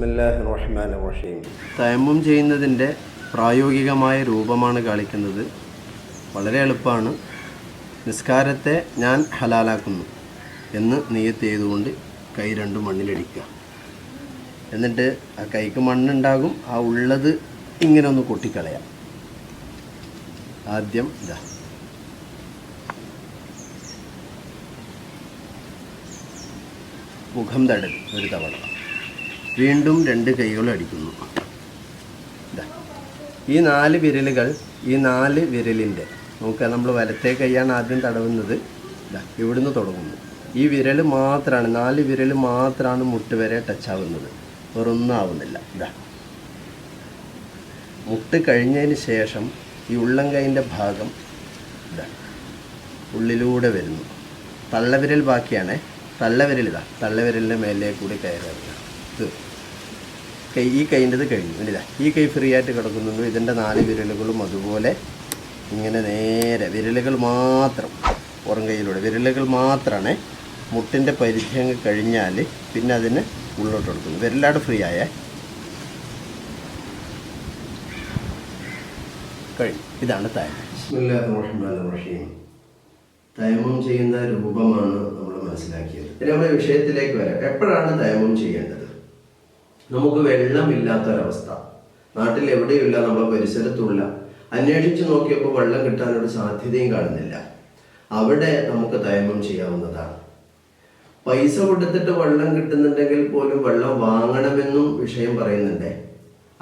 റഹീം തയമ്മം ചെയ്യുന്നതിന്റെ പ്രായോഗികമായ രൂപമാണ് കാണിക്കുന്നത്. വളരെ എളുപ്പമാണ്. നിസ്കാരത്തെ ഞാൻ ഹലാലാക്കുന്നു എന്ന് നീയത്ത് ചെയ്തുകൊണ്ട് കൈ രണ്ടും മണ്ണിലടിക്കുക. എന്നിട്ട് ആ കൈക്ക് മണ്ണുണ്ടാകും ആ ഉള്ളത് ഇങ്ങനെ ഒന്ന് കൊട്ടിക്കളയാം. ആദ്യം ഇതാ മുഖം തടൽ ഒരു തവണ. വീണ്ടും രണ്ട് കൈകൾ അടിക്കുന്നു. ഈ നാല് വിരലുകൾ ഈ നാല് വിരലിന്റെ നമുക്ക് നമ്മൾ വലത്തെ കൈയാണ് ആദ്യം തടവുന്നത്. ഇവിടുന്ന് തുടങ്ങുന്നു. ഈ വിരൽ മാത്രമാണ് നാല് വിരൽ മാത്രമാണ് മുട്ട് വരെ ടച്ച് ആവുന്നത്. വേറൊന്നും ആവുന്നില്ല. ഇതാ മുട്ട് കഴിഞ്ഞതിന് ശേഷം ഈ ഉള്ളം കൈന്റെ ഭാഗം ഇതാ ഉള്ളിലൂടെ വരുന്നു. തള്ളവിരൽ ബാക്കിയാണേ. തള്ളവിരൽ ഇതാ തള്ളവിരലിന്റെ മേലെ കൂടി കയറുക ഇത്. കൈ ഈ കൈന്റെത് കഴിഞ്ഞു. ഇതാ ഈ കൈ ഫ്രീ ആയിട്ട് കിടക്കുന്നുണ്ട്. ഇതിന്റെ നാല് വിരലുകളും അതുപോലെ ഇങ്ങനെ നേരെ വിരലുകൾ മാത്രം പുറം കൈയിലൂടെ. വിരലുകൾ മാത്രമാണ് മുട്ടിന്റെ പരിധി അങ്ങ് കഴിഞ്ഞാൽ പിന്നെ അതിന് ഉള്ളോട്ട് കൊടുക്കുന്നു. വിരലാട് ഫ്രീ ആയേ കഴിഞ്ഞു ഇതാണ് തായ്മ. തയമം ചെയ്യുന്ന രൂപമാണ് നമ്മൾ മനസ്സിലാക്കിയത്. നമ്മുടെ വിഷയത്തിലേക്ക് വരാം. എപ്പോഴാണ് തയമം ചെയ്യേണ്ടത്? നമുക്ക് വെള്ളമില്ലാത്തൊരവസ്ഥ. നാട്ടിൽ എവിടെയുമില്ല നമ്മുടെ പരിസരത്തുള്ള അന്വേഷിച്ച് നോക്കിയപ്പോൾ വെള്ളം കിട്ടാനൊരു സാധ്യതയും കാണുന്നില്ല. അവിടെ നമുക്ക് തയമം ചെയ്യാവുന്നതാണ്. പൈസ കൊടുത്തിട്ട് വെള്ളം കിട്ടുന്നുണ്ടെങ്കിൽ പോലും വെള്ളം വാങ്ങണമെന്നും വിഷയം പറയുന്നുണ്ട്.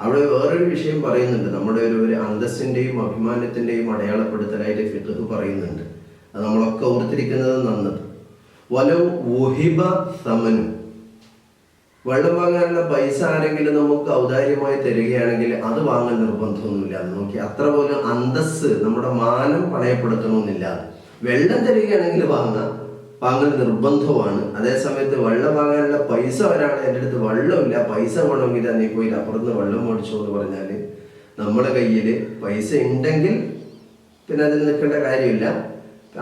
അവിടെ വേറൊരു വിഷയം പറയുന്നുണ്ട്. നമ്മുടെ ഒരു ഒരു അന്തസ്സിന്റെയും അഭിമാനത്തിന്റെയും അടയാളപ്പെടുത്തലായിട്ട് ഫിഖ് പറയുന്നുണ്ട്. അത് നമ്മളൊക്കെ ഓർത്തിരിക്കുന്നത് നന്നത്. വലവ് ഊഹിബ സമനും. വെള്ളം വാങ്ങാനുള്ള പൈസ ആരെങ്കിലും നമുക്ക് ഔദാര്യമായി തരികയാണെങ്കിൽ അത് വാങ്ങാൻ നിർബന്ധമൊന്നുമില്ല. നോക്കി അത്ര പോലും അന്തസ് നമ്മുടെ മാനം പണയപ്പെടുത്തണമെന്നില്ല. വെള്ളം തരികയാണെങ്കിൽ വാങ്ങാം. വാങ്ങൽ നിർബന്ധമാണ്. അതേ സമയത്ത് വെള്ളം വാങ്ങാനുള്ള പൈസ ഒരാൾ എന്റെ അടുത്ത് വെള്ളമില്ല. പൈസ വേണമെങ്കിൽ നീ പോയി അപ്പുറത്ത് വെള്ളം മേടിച്ചോ എന്ന് പറഞ്ഞാൽ നമ്മുടെ കയ്യിൽ പൈസ ഉണ്ടെങ്കിൽ പിന്നെ അതിൽ നിൽക്കേണ്ട കാര്യമില്ല.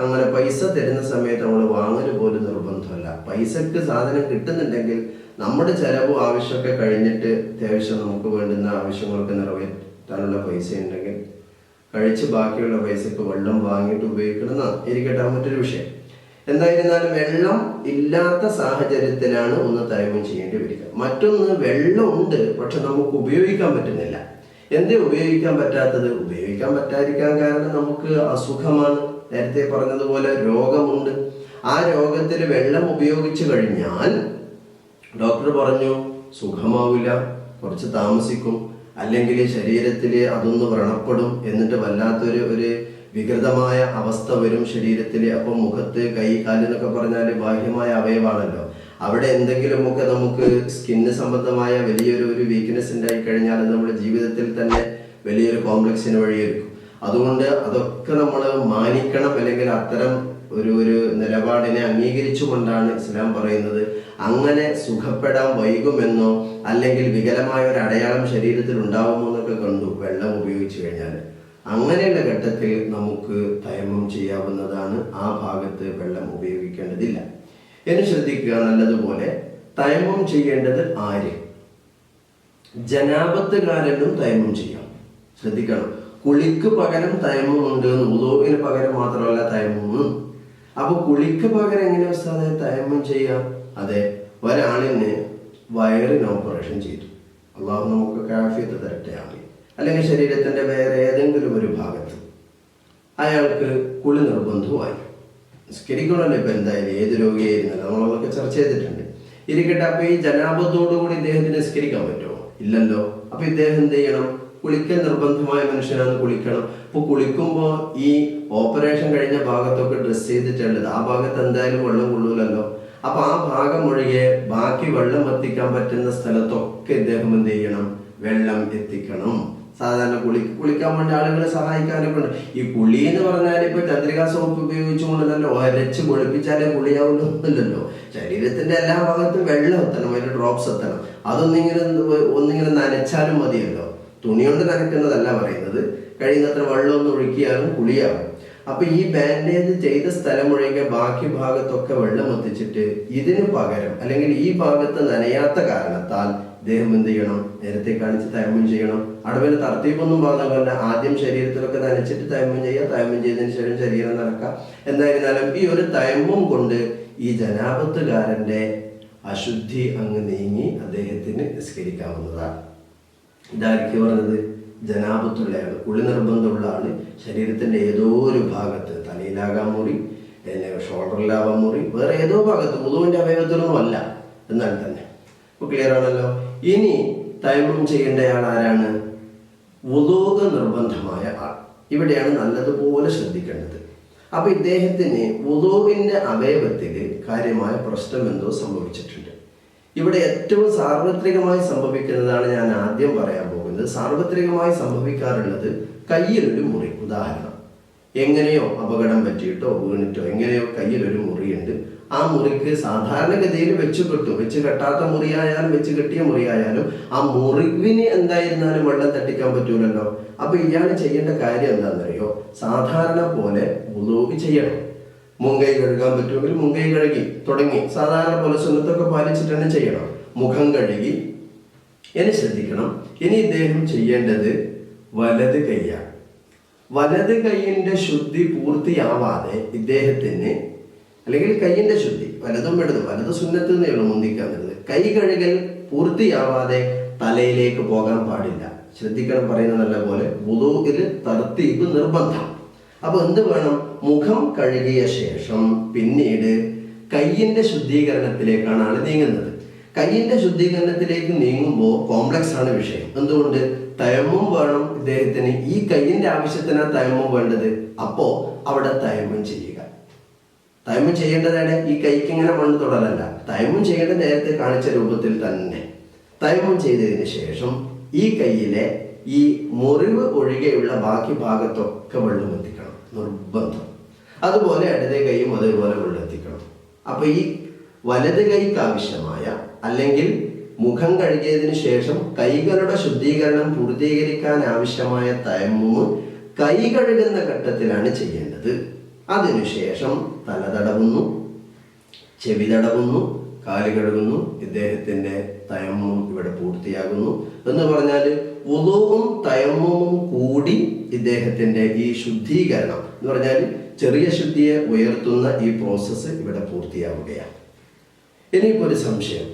അങ്ങനെ പൈസ തരുന്ന സമയത്ത് നമ്മൾ വാങ്ങൽ പോലും നിർബന്ധമല്ല. പൈസക്ക് സാധനം കിട്ടുന്നുണ്ടെങ്കിൽ നമ്മുടെ ചെലവും ആവശ്യമൊക്കെ കഴിഞ്ഞിട്ട് അത്യാവശ്യം നമുക്ക് വേണ്ടുന്ന ആവശ്യങ്ങളൊക്കെ നിറവേറ്റാനുള്ള പൈസ ഉണ്ടെങ്കിൽ കഴിച്ച് ബാക്കിയുള്ള പൈസ ഇപ്പോൾ വെള്ളം വാങ്ങിയിട്ട് ഉപയോഗിക്കണം ഇരിക്കട്ടെ മറ്റൊരു വിഷയം. എന്തായിരുന്നാലും വെള്ളം ഇല്ലാത്ത സാഹചര്യത്തിലാണ് ഒന്ന് തൈമം ചെയ്യേണ്ടി വരിക. മറ്റൊന്ന് വെള്ളമുണ്ട് പക്ഷെ നമുക്ക് ഉപയോഗിക്കാൻ പറ്റുന്നില്ല. എന്തേ ഉപയോഗിക്കാൻ പറ്റാത്തത്? ഉപയോഗിക്കാൻ പറ്റാതിരിക്കാൻ കാരണം നമുക്ക് അസുഖമാണ്. നേരത്തെ പറഞ്ഞതുപോലെ രോഗമുണ്ട്. ആ രോഗത്തിൽ വെള്ളം ഉപയോഗിച്ചു കഴിഞ്ഞാൽ ഡോക്ടർ പറഞ്ഞു സുഖമാവില്ല കുറച്ച് താമസിക്കും അല്ലെങ്കിൽ ശരീരത്തിൽ അതൊന്ന് വ്രണപ്പെടും എന്നിട്ട് വല്ലാത്തൊരു ഒരു വികൃതമായ അവസ്ഥ വരും ശരീരത്തിൽ അപ്പം മുഖത്ത് കൈ കാലെന്നൊക്കെ പറഞ്ഞാൽ ബാഹ്യമായ അവയവാണല്ലോ. അവിടെ എന്തെങ്കിലുമൊക്കെ നമുക്ക് സ്കിന്ന് സംബന്ധമായ വലിയൊരു ഒരു വീക്ക്നെസ് ഉണ്ടായി കഴിഞ്ഞാൽ നമ്മുടെ ജീവിതത്തിൽ തന്നെ വലിയൊരു കോംപ്ലക്സിന് വഴിയൊരുക്കും. അതുകൊണ്ട് അതൊക്കെ നമ്മൾ മാനിക്കണം അല്ലെങ്കിൽ അത്തരം ഒരു ഒരു നിലപാടിനെ അംഗീകരിച്ചുകൊണ്ടാണ് ഇസ്ലാം പറയുന്നത്. അങ്ങനെ സുഖപ്പെടാൻ വൈകുമെന്നോ അല്ലെങ്കിൽ വികലമായ ഒരു അടയാളം ശരീരത്തിൽ ഉണ്ടാവുമോ എന്നൊക്കെ കണ്ടു വെള്ളം ഉപയോഗിച്ചു കഴിഞ്ഞാൽ. അങ്ങനെയുള്ള ഘട്ടത്തിൽ നമുക്ക് തയമം ചെയ്യാവുന്നതാണ് ആ ഭാഗത്ത് വെള്ളം ഉപയോഗിക്കേണ്ടതില്ല. എന്ന് ശ്രദ്ധിക്കുക നല്ലതുപോലെ തയമം ചെയ്യേണ്ടത് ആര്? ജനാപത്തുകാരനും തയമം ചെയ്യാം. ശ്രദ്ധിക്കണം. കുളിക്ക് പകരം തയമം ഉണ്ട് ഉദോവിന് പകരം മാത്രമല്ല തയമം. അപ്പൊ കുളിക്ക് പകരം എങ്ങനെ ഉസ്താദെ തയമം ചെയ്യാം? അതെ ഒരാളിന് വയറിന് ഓപ്പറേഷൻ ചെയ്തു. അള്ളാഹു നമുക്ക് കാഫിയത്ത് തരട്ടെ ആമി അല്ലെങ്കിൽ ശരീരത്തിന്റെ വേറെ ഏതെങ്കിലും ഒരു ഭാഗത്ത് അയാൾക്ക് കുളി നിർബന്ധമായി. നിസ്കരിക്കണമല്ലോ ഇപ്പം എന്തായാലും ഏത് രോഗിയായിരുന്നല്ലോ നമ്മളതൊക്കെ ചർച്ച ചെയ്തിട്ടുണ്ട്. ഇരിക്കട്ടെ അപ്പോൾ ഈ ജനാപത്തോടുകൂടി ഇദ്ദേഹത്തിന് നിസ്കരിക്കാൻ പറ്റുമോ? ഇല്ലല്ലോ. അപ്പം ഇദ്ദേഹം എന്ത് ചെയ്യണം? കുളിക്കൽ നിർബന്ധമായ മനുഷ്യനാണ് കുളിക്കണം. അപ്പോൾ കുളിക്കുമ്പോൾ ഈ ഓപ്പറേഷൻ കഴിഞ്ഞ ഭാഗത്തൊക്കെ ഡ്രസ്സ് ചെയ്തിട്ടുള്ളത്. ആ ഭാഗത്ത് എന്തായാലും വെള്ളം കൊള്ളൂലല്ലോ. അപ്പൊ ആ ഭാഗം ഒഴികെ ബാക്കി വെള്ളം എത്തിക്കാൻ പറ്റുന്ന സ്ഥലത്തൊക്കെ ഇദ്ദേഹം എന്ത് ചെയ്യണം? വെള്ളം എത്തിക്കണം. സാധാരണ കുളി കുളിക്കാൻ വേണ്ടി ആളുകളെ സഹായിക്കാനൊക്കെ ഉണ്ട് ഈ കുളി എന്ന് പറഞ്ഞാൽ ഇപ്പൊ ചന്ദ്രികാ സോപ്പ് ഉപയോഗിച്ചുകൊണ്ടല്ലോ ഒരച്ച് കുളിപ്പിച്ചാലേ കുളിയാവുള്ളൂ എന്നല്ലല്ലോ ശരീരത്തിന്റെ എല്ലാ ഭാഗത്തും വെള്ളം എത്തണം അതിന്റെ ഡ്രോപ്സ് എത്തണം. അതൊന്നിങ്ങനെ ഒന്നിങ്ങനെ നനച്ചാലും മതിയല്ലോ. തുണി കൊണ്ട് നനയ്ക്കുന്നതല്ല പറയുന്നത്. കഴിയുന്നത്ര വെള്ളം ഒന്ന് ഒഴുക്കിയാലും കുളിയാവും. അപ്പൊ ഈ ബാൻഡേജ് ചെയ്ത സ്ഥലം ഒഴികെ ബാക്കി ഭാഗത്തൊക്കെ വെള്ളം ഒത്തിച്ചിട്ട് ഇതിന് പകരം അല്ലെങ്കിൽ ഈ ഭാഗത്ത് നനയാത്ത കാരണത്താൽ ഇദ്ദേഹം എന്ത് ചെയ്യണം? നേരത്തെ കാണിച്ച് തയമ്മം ചെയ്യണം. പിന്നെ തർത്തീപ്പൊന്നും പറഞ്ഞല്ല ആദ്യം ശരീരത്തിലൊക്കെ നനച്ചിട്ട് തയമ്മം ചെയ്യുക തയമ്മം ചെയ്തതിന് ശേഷം ശരീരം നടക്കുക എന്തായിരുന്നാലും ഈ ഒരു തയമ്മം കൊണ്ട് ഈ ജനാപത്തുകാരന്റെ അശുദ്ധി അങ്ങ് നീങ്ങി അദ്ദേഹത്തിന് നിസ്കരിക്കാവുന്നതാണ്. ഇതായിരിക്കും പറഞ്ഞത്? ജനാപത്തുള്ളയാണ് കുളി നിർബന്ധമുള്ള ആൾ ശരീരത്തിന്റെ ഏതോ ഒരു ഭാഗത്ത് തലയിലാകാൻ മുറി പിന്നെ മുറി വേറെ ഏതോ ഭാഗത്ത് മുതുവിന്റെ അവയവത്തിലൊന്നും അല്ല. എന്നാൽ തന്നെ. ഇപ്പൊ ക്ലിയർ ആണല്ലോ? ഇനി തൈമം ചെയ്യേണ്ടയാൾ ആരാണ്? ഉദോക നിർബന്ധമായ ആൾ. ഇവിടെയാണ് നല്ലതുപോലെ ശ്രദ്ധിക്കേണ്ടത്. അപ്പൊ ഇദ്ദേഹത്തിന് വുതോവിന്റെ അവയവത്തിൽ കാര്യമായ പ്രശ്നം എന്തോ സംഭവിച്ചിട്ടുണ്ട്. ഇവിടെ ഏറ്റവും സാർവത്രികമായി സംഭവിക്കുന്നതാണ് ഞാൻ ആദ്യം പറയാൻ പോകുന്നത്. സാർവത്രികമായി സംഭവിക്കാറുള്ളത് കയ്യിലൊരു മുറി. ഉദാഹരണം എങ്ങനെയോ അപകടം പറ്റിയിട്ടോ വീണിട്ടോ എങ്ങനെയോ കയ്യിലൊരു മുറിയുണ്ട്. ആ മുറിക്ക് സാധാരണഗതിയിൽ വെച്ച് കെട്ടും. വെച്ച് കെട്ടാത്ത മുറിയായാലും വെച്ച് കെട്ടിയ മുറിയായാലും ആ മുറിവിന് എന്തായിരുന്നാലും വെള്ളം തട്ടിക്കാൻ പറ്റൂലല്ലോ. അപ്പൊ ഇയാൾ ചെയ്യേണ്ട കാര്യം എന്താണെന്നറിയോ? സാധാരണ പോലെ ഉദോബി ചെയ്യണം. മുങ്കൈ കഴുകാൻ പറ്റുമെങ്കിൽ മുങ്കൈ കഴുകി തുടങ്ങി. സാധാരണ പോലെ സുന്നത്തൊക്കെ പാലിച്ചിട്ട് തന്നെ ചെയ്യണം. മുഖം കഴുകി ഇനി ശ്രദ്ധിക്കണം. ഇനി ഇദ്ദേഹം ചെയ്യേണ്ടത് വലത് കൈയാണ് വലത് കൈയിന്റെ ശുദ്ധി പൂർത്തിയാവാതെ ഇദ്ദേഹത്തിന് അല്ലെങ്കിൽ കൈയിന്റെ ശുദ്ധി വലതും ഇടതും വലത് സുന്നത്ത് എന്നേയുള്ളൂ മുന്തിക്കാൻ വരുന്നത്. കൈ കഴുകൽ പൂർത്തിയാവാതെ തലയിലേക്ക് പോകാൻ പാടില്ല. ശ്രദ്ധിക്കണം പറയുന്ന നല്ല പോലെ വുദൂഇൽ തർത്തീബ് നിർബന്ധം. അപ്പൊ എന്ത് വേണം? മുഖം കഴുകിയ ശേഷം പിന്നീട് കൈയിന്റെ ശുദ്ധീകരണത്തിലേക്കാണ് ആൾ നീങ്ങുന്നത്. കയ്യിന്റെ ശുദ്ധീകരണത്തിലേക്ക് നീങ്ങുമ്പോൾ കോംപ്ലക്സ് ആണ് വിഷയം. എന്തുകൊണ്ട്? തയമും വേണം ഇദ്ദേഹത്തിന്. ഈ കയ്യിന്റെ ആവശ്യത്തിനാണ് തയമും വേണ്ടത്. അപ്പോ അവിടെ തയമം ചെയ്യുക. തയമം ചെയ്യേണ്ടതാണ് ഈ കൈക്ക് ഇങ്ങനെ മണ്ണ് തുടരല്ല. തയമം ചെയ്യേണ്ട നേരത്തെ കാണിച്ച രൂപത്തിൽ തന്നെ. തയമം ചെയ്തതിന് ശേഷം ഈ കയ്യിലെ ഈ മുറിവ് ഒഴികെയുള്ള ബാക്കി ഭാഗത്തൊക്കെ വെള്ളം എത്തിക്കണം. നിർബന്ധം. അതുപോലെ ഇടതേ കൈയും അതേപോലെ വെള്ളം എത്തിക്കണം. അപ്പൊ ഈ വലത് കൈക്ക് ആവശ്യമായ അല്ലെങ്കിൽ മുഖം കഴുകിയതിനു ശേഷം കൈകളുടെ ശുദ്ധീകരണം പൂർത്തീകരിക്കാൻ ആവശ്യമായ തയമ്മും കൈ കഴുകുന്ന ഘട്ടത്തിലാണ് ചെയ്യേണ്ടത്. അതിനുശേഷം തല തടവുന്നു ചെവി തടവുന്നു കാൽ കഴുകുന്നു ഇദ്ദേഹത്തിന്റെ തയമ്മും ഇവിടെ പൂർത്തിയാകുന്നു. എന്ന് പറഞ്ഞാൽ ഉദവും തയമ്മും കൂടി ഇദ്ദേഹത്തിന്റെ ഈ ശുദ്ധീകരണം എന്ന് പറഞ്ഞാൽ ചെറിയ ശുദ്ധിയെ ഉയർത്തുന്ന ഈ പ്രോസസ്സ് ഇവിടെ പൂർത്തിയാവുകയാണ്. ഇനിയിപ്പോ ഒരു സംശയം.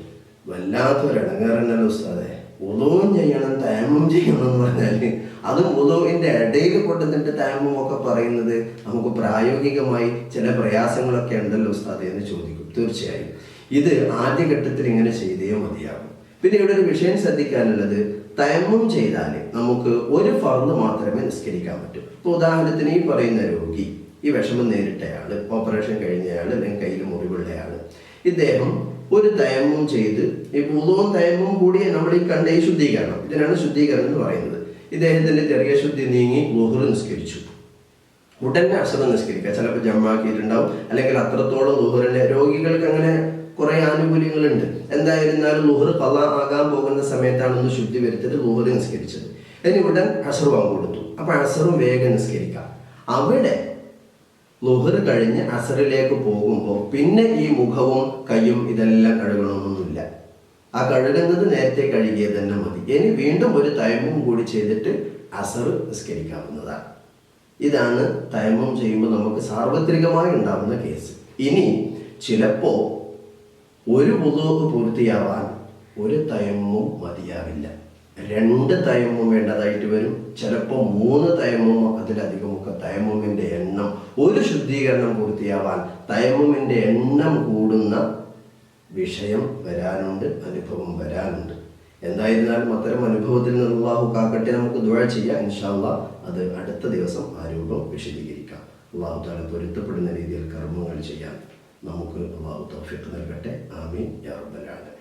വല്ലാത്തൊരിടങ്ങാറുണ്ടല്ലോ ഉസ്താദെ? ഉദവും ചെയ്യണം തയമും ചെയ്യണം എന്ന് പറഞ്ഞാൽ അത് ഉദവിന്റെ ഇടയിൽ കൊണ്ടുവന്നിട്ട് തയമും ഒക്കെ പറയുന്നത് നമുക്ക് പ്രായോഗികമായി ചില പ്രയാസങ്ങളൊക്കെ ഉണ്ടല്ലോ ഉസ്താദെ എന്ന് ചോദിക്കും. തീർച്ചയായും. ഇത് ആദ്യഘട്ടത്തിൽ ഇങ്ങനെ ചെയ്തേ മതിയാകും. പിന്നെ ഇവിടെ ഒരു വിഷയം ശ്രദ്ധിക്കാനുള്ളത് തയമ്മം ചെയ്താൽ നമുക്ക് ഒരു ഫർദ് മാത്രമേ നിസ്കരിക്കാൻ പറ്റൂ. ഇപ്പൊ ഉദാഹരണത്തിന് ഈ പറയുന്ന രോഗി ഈ വിഷമം നേരിട്ടയാൾ ഓപ്പറേഷൻ കഴിഞ്ഞയാൾ അല്ലെങ്കിൽ കയ്യിൽ മുറിവുള്ളയാൾ ഇദ്ദേഹം ഒരു തയമും ചെയ്ത് ഈ പൂതവും തയമും കൂടി നമ്മൾ ഈ കണ്ട ഈ ശുദ്ധീകരണം. ഇതിനാണ് ശുദ്ധീകരണം എന്ന് പറയുന്നത്. ഇദ്ദേഹത്തിന്റെ ചെറിയ ശുദ്ധി നീങ്ങി ലുഹർ നിസ്കരിച്ചു. ഉടനെ അസുഖം നിസ്കരിക്കുക. ചിലപ്പോൾ ജമ്മാക്കിയിട്ടുണ്ടാവും. അല്ലെങ്കിൽ അത്രത്തോളം ലുഹറിന്റെ രോഗികൾക്ക് അങ്ങനെ കുറെ ആനുകൂല്യങ്ങളുണ്ട്. എന്തായിരുന്നാലും ലുഹർ കല ആകാൻ പോകുന്ന സമയത്താണ് ഒന്ന് ശുദ്ധി വരുത്തിട്ട് ലുഹർ നിസ്കരിച്ചത്. ഇനി ഉടൻ അസർ കൊടുത്തു. അപ്പൊ അസുറും വേഗം നിസ്കരിക്കാം. അവിടെ ലുഹർ കഴിഞ്ഞ് അസറിലേക്ക് പോകുമ്പോൾ പിന്നെ ഈ മുഖവും കൈയും ഇതെല്ലാം കഴുകണമെന്നൊന്നുമില്ല. ആ കഴുകുന്നത് നേരത്തെ കഴുകിയത് തന്നെ മതി. ഇനി വീണ്ടും ഒരു തയമും കൂടി ചെയ്തിട്ട് അസർ നിസ്കരിക്കാവുന്നതാണ്. ഇതാണ് തൈമം ചെയ്യുമ്പോൾ നമുക്ക് സാർവത്രികമായി ഉണ്ടാകുന്ന കേസ്. ഇനി ചിലപ്പോ ഒരു പുതുവ് പൂർത്തിയാവാൻ ഒരു തയമ്മും മതിയാവില്ല. രണ്ട് തയമ്മും വേണ്ടതായിട്ട് വരും. ചിലപ്പോൾ മൂന്ന് തയമ്മും അതിലധികമൊക്കെ തയമ്മുമിന്റെ എണ്ണം ഒരു ശുദ്ധീകരണം പൂർത്തിയാവാൻ തയമ്മുമിന്റെ എണ്ണം കൂടുന്ന വിഷയം വരാനുണ്ട് അനുഭവം വരാനുണ്ട്. എന്തായിരുന്നാലും അത്തരം അനുഭവത്തിൽ നിന്നുള്ളാഹു കാക്കട്ടെ നമുക്ക് ദുഴ ചെയ്യാം ഇൻഷാല്ല അത് അടുത്ത ദിവസം ആ രൂപം വിശദീകരിക്കാം. അള്ളാഹു താല പൊരുത്തപ്പെടുന്ന രീതിയിൽ കർമ്മങ്ങൾ ചെയ്യാൻ നമുക്ക് അള്ളാഹു തൗഫീഖ് നൽകട്ടെ. ആമീൻ. യാ റബ്ബൽ ആലമീൻ.